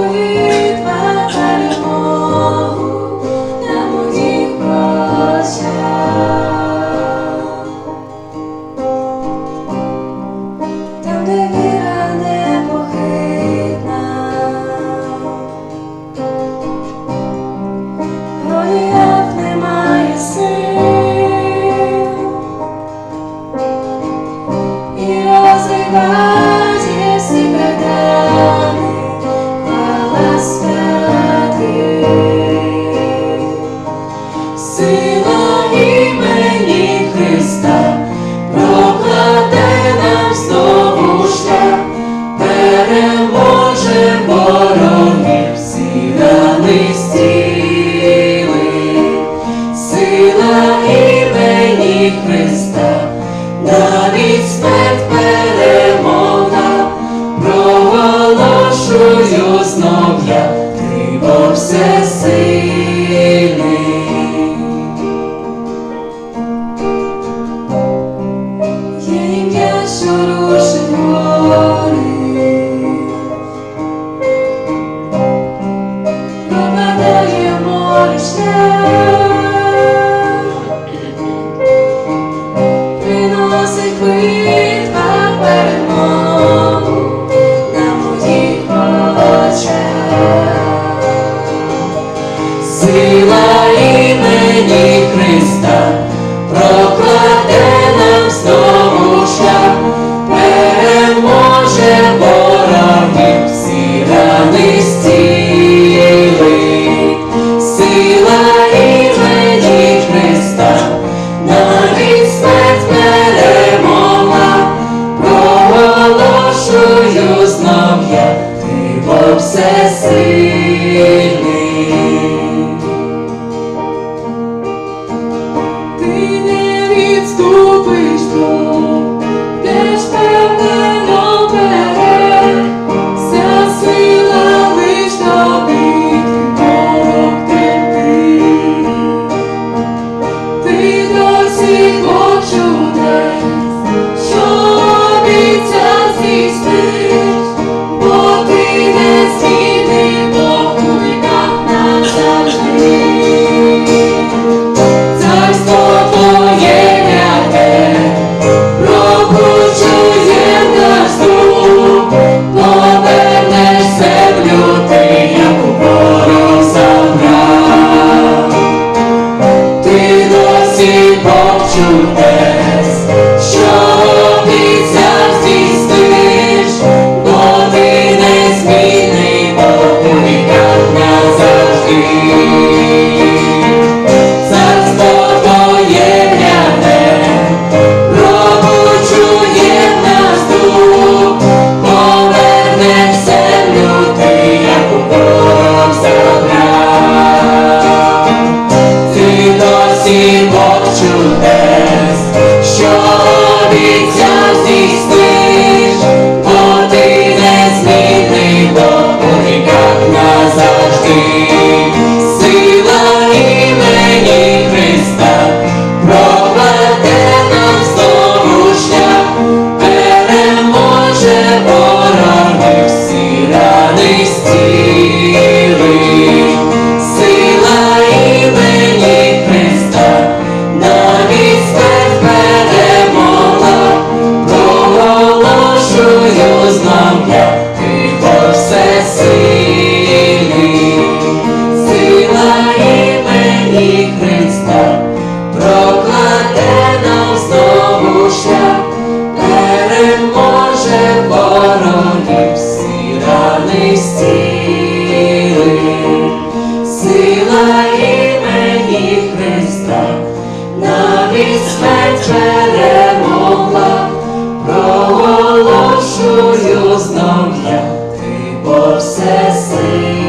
Senhor. приносить битва перемогу на моїх очах. Сила to душою знов я, ти бо все сил.